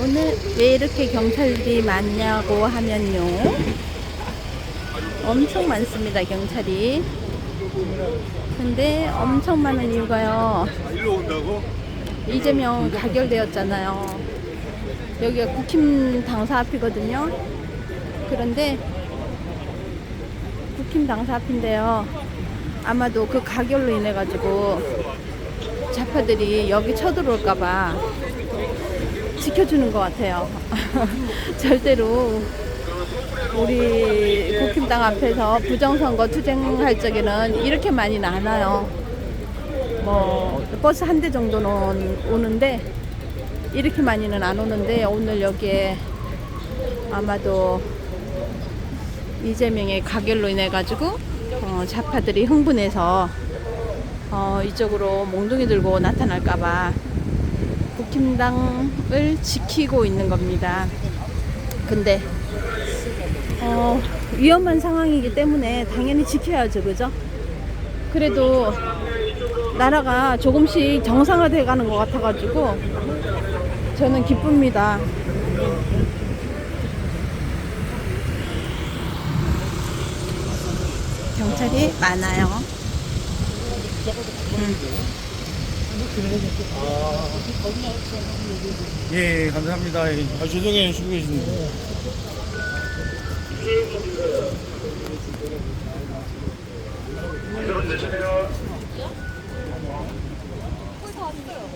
오늘 왜 이렇게 경찰들이 많냐고 하면요. 엄청 많습니다, 경찰이. 근데 엄청 많은 이유가요. 이재명 가결되었잖아요. 여기가 국힘 당사 앞이거든요. 그런데 국힘 당사 앞인데요. 아마도 그 가결로 인해 가지고 좌파들이 여기 쳐들어올까봐 지켜주는 것 같아요. 절대로 우리 국힘당 앞에서 부정선거 투쟁할 적에는 이렇게 많이는 안 와요. 뭐 버스 한 대 정도는 오는데 이렇게 많이는 안 오는데 오늘 여기에 아마도 이재명의 가결로 인해 가지고 어, 좌파들이 흥분해서 어, 이쪽으로 몽둥이 들고 나타날까봐 국힘당을 지키고 있는 겁니다. 근데 어, 위험한 상황이기 때문에 당연히 지켜야죠, 그죠? 그래도 나라가 조금씩 정상화돼 가는 것 같아가지고 저는 기쁩니다. 경찰이 많아요. 예, 감사합니다. 예. 아, 죄송해요. 쉬고 계시는데.